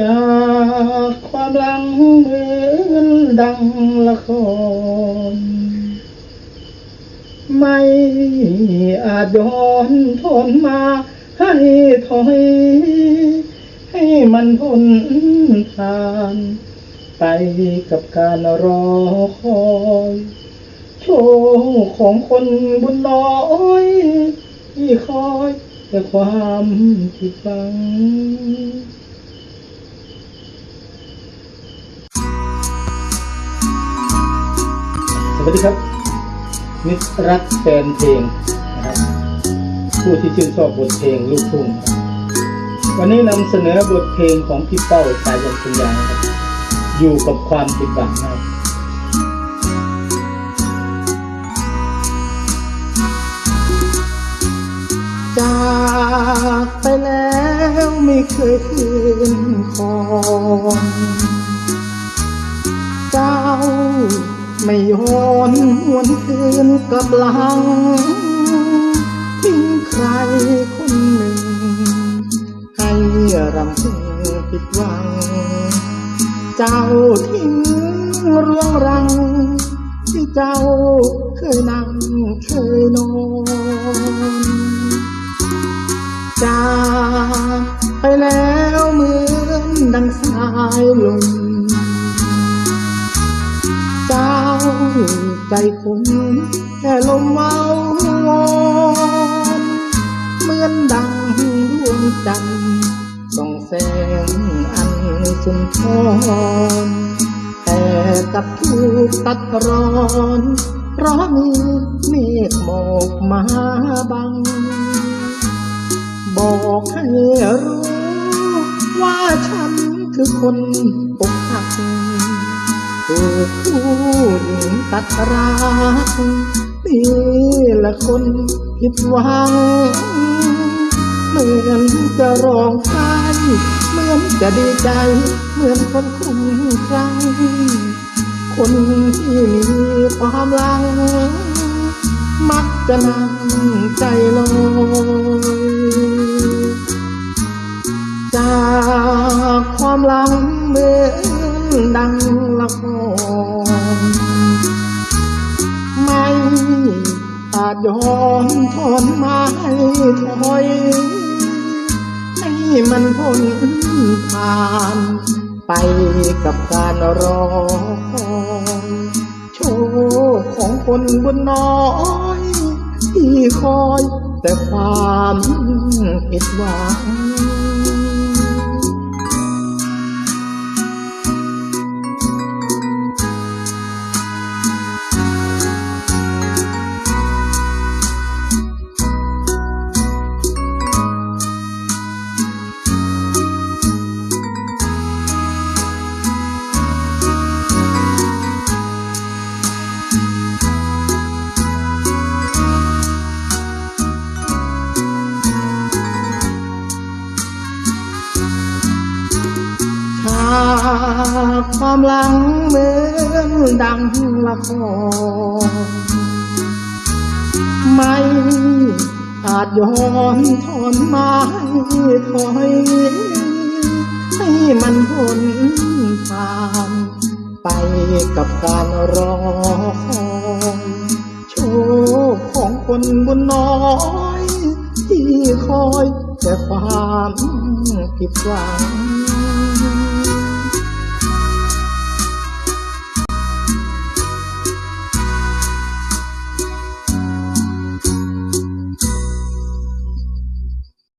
จากความหลังเหมือนดังละคร ไม่อาจย้อนทนมาให้ถอย ให้มันพ้นผ่านไปกับการรอคอยโชคของคนบุญน้อยที่คอยแต่ความผิดหวัง วัสดีครับ มิตรรักแฟนเพลงนะครับ ผู้ที่ชื่นชอบบทเพลงลูกทุ่งวันนี้นำเสนอบทเพลงของพี่เป้าสายันสัญญาครับ อยู่กับความผิดหวังนะครับจากไปแล้วไม่เคยคืนคองเจ้า ไม่ย้อนหวนคืนกลับหลังทิ้งใครคนหนึ่ง ให้รำพึงผิดหวัง เจ้าทิ้งเรื่องรัง ที่เจ้าเคยนั่งเคยนอนจากไปแล้วเหมือนดังสายลม ใจผมแค่ลมเว้าวอนเหมือนดังดวงจันทร์ส่องแสงอันสุนทรแต่กับถูกตัดร้อนเพราะมีเมฆหมอกมาบัง บอกให้รู้ว่าฉันคือคนอกหัก ถูกผู้หญิงตัดรักนี่ละคนผิดหวังเหมือนจะร้องไห้เหมือนจะดีใจ เหมือนคนคุ้มครั่งคนที่มีความหลัง มักจะนั่งใจลอยจากความหลังเหมือนดังละคราดยอนทนมาให้ถอย ให้มันพ้นผ่านไปกับการรอคอยโชคของคนบนน้อยที่คอยแต่ความผิดหวังากความหลังเหมือนดังละครไม่อาจย้อนทนมาให้ถอยให้มันพ้นผ่านไปกับการรอคอยโชคของคนบุญน้อยที่คอยแต่ความผิดหวัง